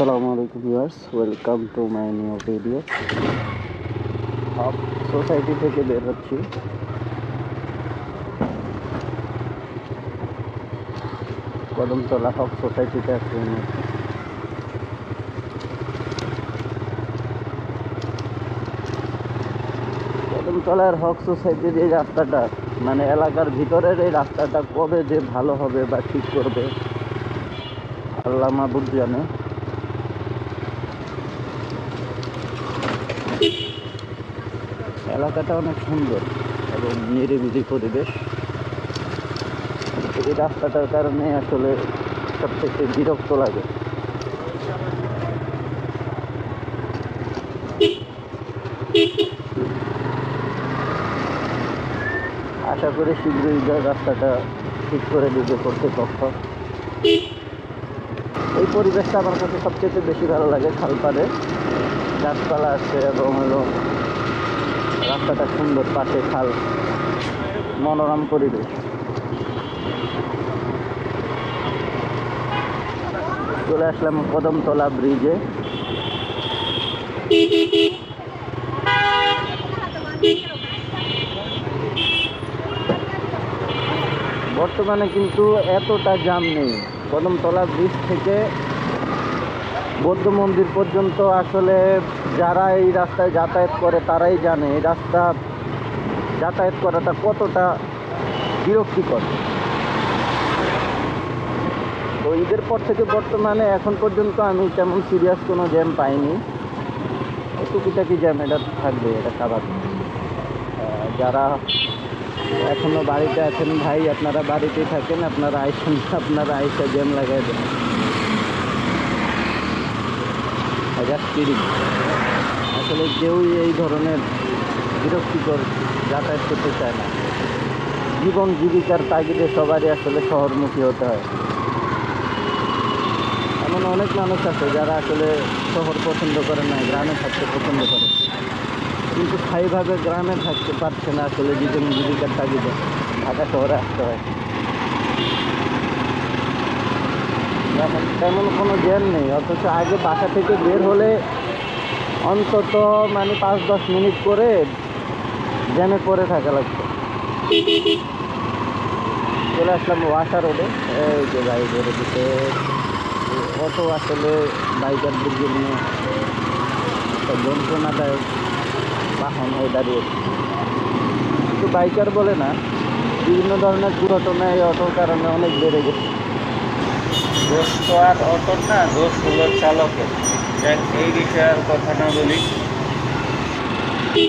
আসসালামু আলাইকুম viewers, welcome to my new video. Haque society থেকে বের হচ্ছি। কদমতলা হক সোসাইটিতে আছি। কদমতলার হক সোসাইটির এই রাস্তাটা মানে এলাকার ভিতরের এই রাস্তাটা কবে যে ভালো হবে বা ঠিক করবে, আল্লাহ মাহবুব জানে। এলাকাটা অনেক সুন্দর এবং নিরিবিলি পরিবেশ। এই রাস্তাটার কারণে আসলে সবথেকে বিরক্ত লাগে। আশা করি শীঘ্রই রাস্তাটা ঠিক করে দিবে কর্তৃপক্ষ। এই পরিবেশটা আমার কাছে সবচেয়ে বেশি ভালো লাগে খালপাড়ে গাছপালা আছে এবং হলো রাস্তাটা সুন্দর, পাশে খাল। মনোরম পরিবেশ। চলে আসলাম কদমতলা ব্রিজে। বর্তমানে কিন্তু এতটা জাম নেই। কদমতলা ব্রিজ থেকে বৌদ্ধ মন্দির পর্যন্ত আসলে যারা এই রাস্তায় যাতায়াত করে তারাই জানে এই রাস্তা যাতায়াত করাটা কতটা বিরক্তিকর। তো ঈদের পর থেকে বর্তমানে এখন পর্যন্ত আমি তেমন সিরিয়াস কোনো জ্যাম পাইনি। টুকিটাকি জ্যাম এটা থাকবে এটা আহ, যারা এখনও বাড়িতে আছেন ভাই আপনারা বাড়িতেই থাকেন আপনারা আইসেন আপনারা আইসা জ্যাম লাগাই দেন। হাজার তিরিশ আসলে কেউই এই ধরনের বিরক্তিকর যাতায়াত করতে চায় না। জীবন জীবিকার তাগিদে সবারই আসলে শহরমুখী হতে হয়। এমন অনেক মানুষ আছে যারা আসলে শহর পছন্দ করে না, গ্রামে থাকতে পছন্দ করে। কিন্তু স্থায়ীভাবে গ্রামে থাকতে পারছে না আসলে জীবন জীবিকার তাগিদে। ঢাকা শহরে আসতে হয় এখন তেমন কোনো জ্ঞান নেই, অথচ আগে বাসা থেকে বের হলে অন্তত মানে পাঁচ দশ মিনিট করে জ্যামে পড়ে থাকা লাগতো। চলে আসলাম ওয়াসা রোডে। এই যে গাড়ি ধরে দিতে অটো আসলে বাইকারদের জন্য একটা যন্ত্রণাদায়ক বাহন হয়ে দাঁড়িয়েছে শুধু বাইকার বলে না, বিভিন্ন ধরনের দুর্ঘটনা এই অটোর কারণে অনেক বেড়ে গেছে। দোষ তো আর অটোর না দোষ হলো চালকের। যাক এই বিষয়ে আর কথা না বলি। এই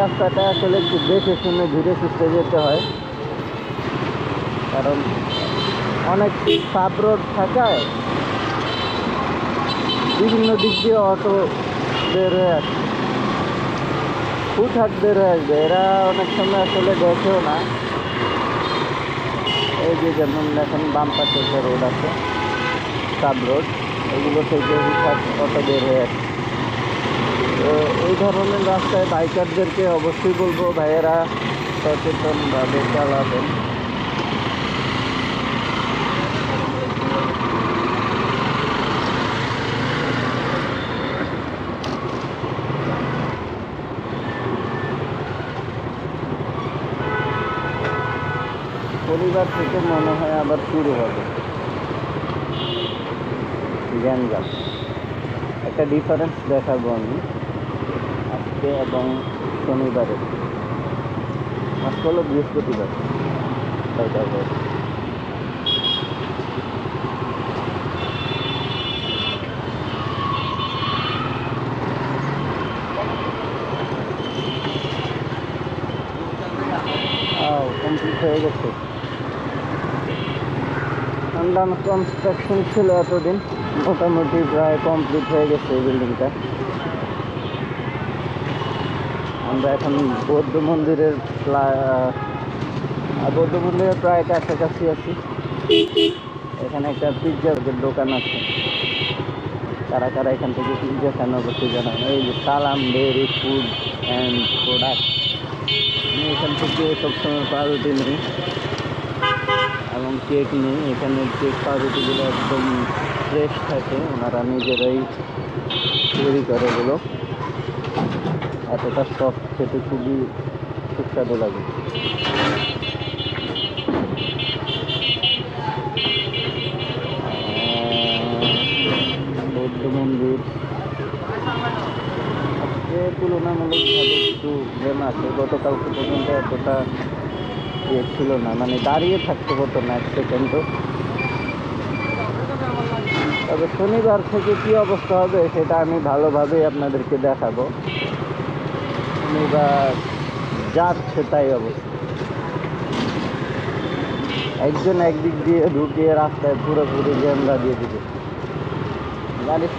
রাস্তাটা আসলে একটু দেখে শুনে, ধীরে সুস্থে যেতে হয়। কারণ অনেক সাব রোড থাকায় বিভিন্ন দিক দিয়ে অটো বের হয়ে আসে। ফুটহাট বের হয়ে আসবে। এরা অনেক সময় আসলে গেছেও না। এই যে যেমন এখন বাম পাশে রোড আছে, সাব রোড, এগুলো থেকে হুটহাট অটো বের হয়ে আসে। তো এই ধরনের রাস্তায় বাইকারদেরকে অবশ্যই বলব, ভাইয়েরা সচেতনভাবে চালাবেন। পরিবার থেকে মনে হয় আবার শুরু হবে। গ্যাঞ্জাম একটা ডিফারেন্স দেখাবো আমি আজকে এবং শনিবারে। আজকে হলো বৃহস্পতিবার। কমপ্লিট হয়ে গেছে। আন্ডার কনস্ট্রাকশন ছিল এতদিন। মোটামুটি প্রায় কমপ্লিট হয়ে গেছে এই বিল্ডিংটা আমরা এখন বৌদ্ধ মন্দিরের বৌদ্ধ মন্দিরের প্রায় কাছাকাছি আছি। এখানে একটা পিৎজার দোকান আছে। কারা কারা এখান থেকে কিনতেছেন অবশ্যই জানান এই যে সালাম ডেয়ারি ফুড অ্যান্ড প্রোডাক্ট আমি এখান থেকে সবসময় পাউরুটি নিই এবং কেক নেই, এখানে কেক পাউরুটিগুলো একদম ফ্রেশ থাকে, ওনারা নিজেরাই তৈরি করে এগুলো। এতটা সফট খেতে খুবই সুস্বাদু লাগে। বৌদ্ধ মন্দির। আজকে তুলনামূলকভাবে একটু জ্যাম আছে গতকালকে পর্যন্ত এতটা ইয়ে ছিল না মানে দাঁড়িয়ে থাকতে হতো না এক সেকেন্ডও। তবে শনিবার থেকে কি অবস্থা হবে সেটা আমি ভালোভাবেই আপনাদেরকে দেখাবো। শনিবার যাচ্ছে তাই অবস্থা। একজন একদিক দিয়ে ঢুকিয়ে রাস্তায় পুরোপুরি জ্যাম লাগিয়ে দিবে। গাড়ির